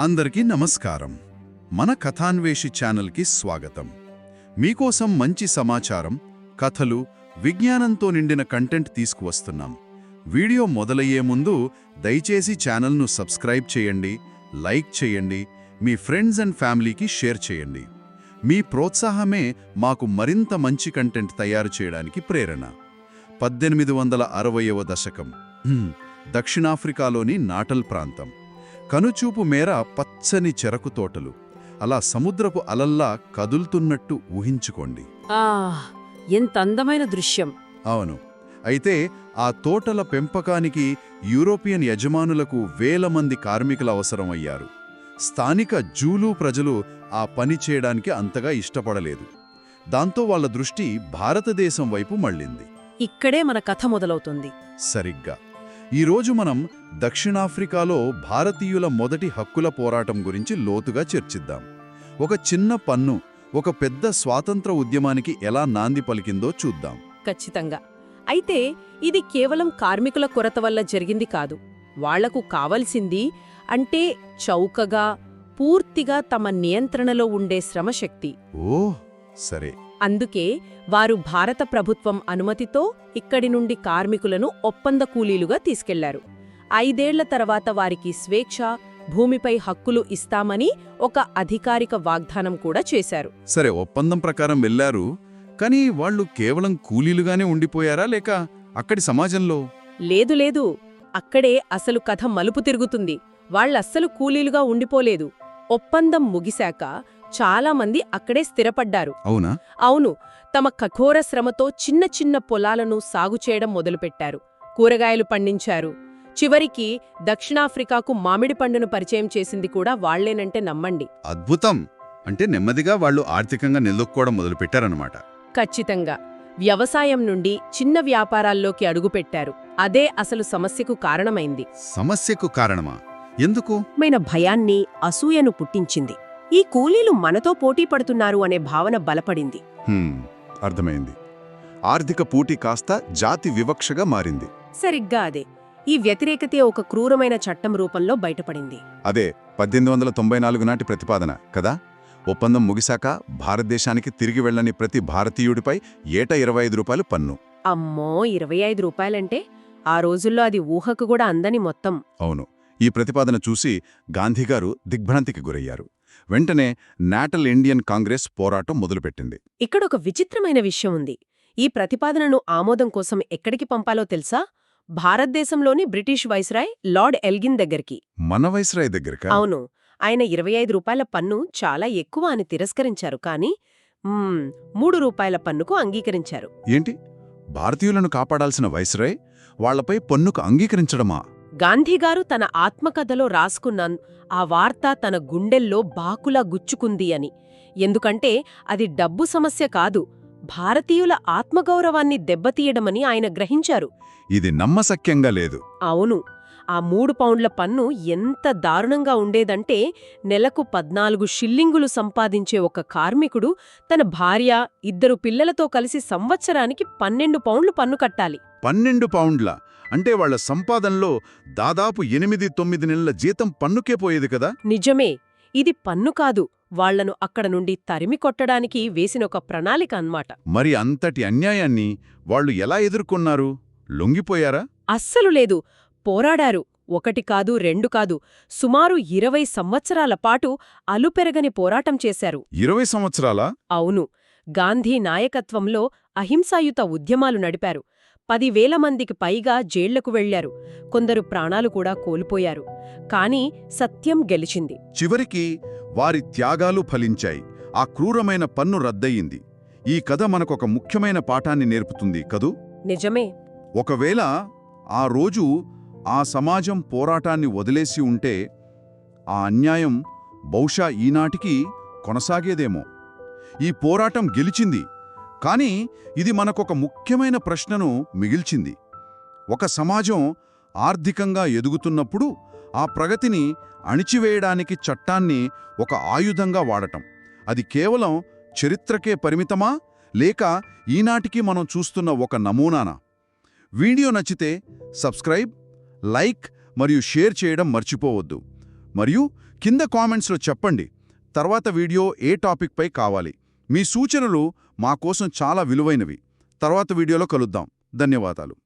అందరికీ నమస్కారం. మన కథాన్వేషి ఛానల్కి స్వాగతం. మీకోసం మంచి సమాచారం కథలు విజ్ఞానంతో నిండిన కంటెంట్ తీసుకువస్తున్నాం. వీడియో మొదలయ్యే ముందు దయచేసి ఛానల్ను సబ్స్క్రైబ్ చేయండి లైక్ చేయండి మీ ఫ్రెండ్స్ అండ్ ఫ్యామిలీకి షేర్ చేయండి. మీ ప్రోత్సాహమే మాకు మరింత మంచి కంటెంట్ తయారు చేయడానికి ప్రేరణ. పద్దెనిమిది వందల అరవయవ దశకం. దక్షిణాఫ్రికాలోని నాటల్ ప్రాంతం. కనుచూపు మేర పచ్చని చెరకు తోటలు. అలా సముద్రపు అలల్లా కదులుతున్నట్టు ఊహించుకోండి. ఆ ఎంత అందమైన దృశ్యం. అవును. అయితే ఆ తోటల పెంపకానికి యూరోపియన్ యజమానులకు వేల మంది కార్మికుల అవసరమయ్యారు. స్థానిక జూలు ప్రజలు ఆ పని చేయడానికి అంతగా ఇష్టపడలేదు. దాంతో వాళ్ళ దృష్టి భారతదేశం వైపు మళ్ళింది. ఇక్కడే మన కథ మొదలవుతుంది. సరిగ్గా. ఈరోజు మనం దక్షిణాఫ్రికాలో భారతీయుల మొదటి హక్కుల పోరాటం గురించి లోతుగా చర్చిద్దాం. ఒక చిన్న పన్ను ఒక పెద్ద స్వాతంత్ర ఉద్యమానికి ఎలా నాంది పలికిందో చూద్దాం. ఖచ్చితంగా. అయితే ఇది కేవలం కార్మికుల కొరత వల్ల జరిగింది కాదు. వాళ్ళకు కావలసింది అంటే చౌకగా పూర్తిగా తమ నియంత్రణలో ఉండే శ్రమశక్తి. ఓ సరే. అందుకే వారు భారత ప్రభుత్వం అనుమతితో ఇక్కడి నుండి కార్మికులను ఒప్పంద కూలీలుగా తీసుకెళ్ళారు. ఐదేళ్ళ తర్వాత వారికి స్వేచ్ఛ భూమిపై హక్కులు ఇస్తామని ఒక అధికారిక వాగ్దానం కూడా చేశారు. సరే ఒప్పందం ప్రకారం వెళ్ళారు కానీ వాళ్ళు కేవలం కూలీలుగానే ఉండిపోయారా లేక అక్కడి సమాజంలో? లేదు లేదు. అక్కడే అసలు కథ మలుపు తిరుగుతుంది. వాళ్ళస్సలు కూలీలుగా ఉండిపోలేదు. ఒప్పందం ముగిశాక చాలామంది అక్కడే స్థిరపడ్డారు. అవునా? అవును తమ కఠోర శ్రమతో చిన్న చిన్న పొలాలను సాగు చేయడం మొదలుపెట్టారు. కూరగాయలు పండించారు. చివరికి దక్షిణాఫ్రికాకు మామిడి పండును పరిచయం చేసింది కూడా వాళ్ళేనంటే నమ్మండి. అద్భుతం! అంటే నెమ్మదిగా వాళ్ళు ఆర్థికంగా నిలదొక్కోవడం మొదలుపెట్టారన్నమాట. ఖచ్చితంగా. వ్యవసాయం నుండి చిన్న వ్యాపారాల్లోకి అడుగుపెట్టారు. అదే అసలు సమస్యకు కారణమైంది. సమస్యకు కారణమా? ఎందుకు? మైన భయాన్ని అసూయను పుట్టించింది. ఈ కూలీలు మనతో పోటీ పడుతున్నారు అనే భావన బలపడింది. అర్థమైంది. ఆర్థిక పోటీ కాస్త జాతి వివక్షగా మారింది. సరిగ్గా అదే. ఈ వ్యతిరేకతే ఒక క్రూరమైన చట్టం రూపంలో బయటపడింది. అదే పద్దెనిమిది వందల తొంభై నాలుగు నాటి ప్రతిపాదన కదా? ఒప్పందం ముగిశాక భారతదేశానికి తిరిగి వెళ్ళని ప్రతి భారతీయుడిపై ఏటా ఇరవై ఐదు రూపాయలు పన్ను. అమ్మో ఇరవై ఐదు రూపాయలంటే ఆ రోజుల్లో అది ఊహకు కూడా అందని మొత్తం. అవును. ఈ ప్రతిపాదన చూసి గాంధీగారు దిగ్భ్రాంతికి గురయ్యారు. వెంటనే నేటల్ ఇండియన్ కాంగ్రెస్ పోరాటం మొదలుపెట్టింది. ఇక్కడొక విచిత్రమైన విషయం ఉంది. ఈ ప్రతిపాదనను ఆమోదం కోసం ఎక్కడికి పంపాలో తెలుసా? భారతదేశంలోని బ్రిటిష్ వైస్రాయ్ లార్డ్ ఎల్గిన్ దగ్గరికి. మన వైస్రాయ్ దగ్గరకా? అవును. ఆయన ఇరవై ఐదు రూపాయల పన్ను చాలా ఎక్కువ అని తిరస్కరించారు కానీ మ్మ్, మూడు రూపాయల పన్నుకు అంగీకరించారు. ఏంటి? భారతీయులను కాపాడాల్సిన వైస్రాయ్ వాళ్ళపై పన్నుకు అంగీకరించడమా? గాంధీగారు తన ఆత్మకథలో రాసుకున్న ఆ వార్త తన గుండెల్లో బాకులా గుచ్చుకుంది అని. ఎందుకంటే అది డబ్బు సమస్య కాదు భారతీయుల ఆత్మగౌరవాన్ని దెబ్బతీయడమని ఆయన గ్రహించారు. ఇది నమ్మశక్యంగా లేదు. అవును. ఆ మూడు పౌండ్ల పన్ను ఎంత దారుణంగా ఉండేదంటే నెలకు పద్నాలుగు షిల్లింగులు సంపాదించే ఒక కార్మికుడు తన భార్య ఇద్దరు పిల్లలతో కలిసి సంవత్సరానికి పన్నెండు పౌండ్లు పన్ను కట్టాలి. పన్నెండు పౌండ్ల? అంటే వాళ్ళ సంపాదనలో దాదాపు ఎనిమిది తొమ్మిది నెలల జీతం పన్నుకే పోయేది కదా? నిజమే. ఇది పన్ను కాదు. వాళ్ళను అక్కడ నుండి తరిమి కొట్టడానికి వేసిన ఒక ప్రణాళిక అన్మాట మరి అంతటి అన్యాయాన్ని వాళ్ళు ఎలా ఎదుర్కొన్నారు? లొంగిపోయారా? అస్సలు లేదు. పోరాడారు. ఒకటి కాదు రెండు కాదు సుమారు ఇరవై సంవత్సరాల పాటు అలుపెరగని పోరాటం చేశారు. ఇరవై సంవత్సరాలా? అవును. గాంధీ నాయకత్వంలో అహింసాయుత ఉద్యమాలు నడిపారు. పదివేల మందికి పైగా జైళ్ళకు వెళ్ళారు. కొందరు ప్రాణాలు కూడా కోల్పోయారు. కాని సత్యం గెలిచింది. చివరికి వారి త్యాగాలు ఫలించాయి. ఆ క్రూరమైన పన్ను రద్దయింది. ఈ కథ మనకొక ముఖ్యమైన పాఠాన్ని నేర్పుతుంది కదూ? నిజమే. ఒకవేళ ఆ రోజు ఆ సమాజం పోరాటాన్ని వదిలేసి ఉంటే ఆ అన్యాయం బహుశా ఈనాటికి కొనసాగేదేమో. ఈ పోరాటం గెలిచింది కానీ ఇది మనకొక ముఖ్యమైన ప్రశ్నను మిగిల్చింది. ఒక సమాజం ఆర్థికంగా ఎదుగుతున్నప్పుడు ఆ ప్రగతిని అణిచివేయడానికి చట్టాన్ని ఒక ఆయుధంగా వాడటం. అది కేవలం చరిత్రకే పరిమితమా? లేక ఈనాటికి మనం చూస్తున్న ఒక నమూనానా? వీడియో నచ్చితే సబ్స్క్రైబ్ లైక్ మరియు షేర్ చేయడం మర్చిపోవద్దు. మరియు కింద కామెంట్స్లో చెప్పండి తర్వాత వీడియో ఏ టాపిక్పై కావాలి? మీ సూచనలు మా కోసం చాలా విలువైనవి. తర్వాత వీడియోలో కలుద్దాం. ధన్యవాదాలు.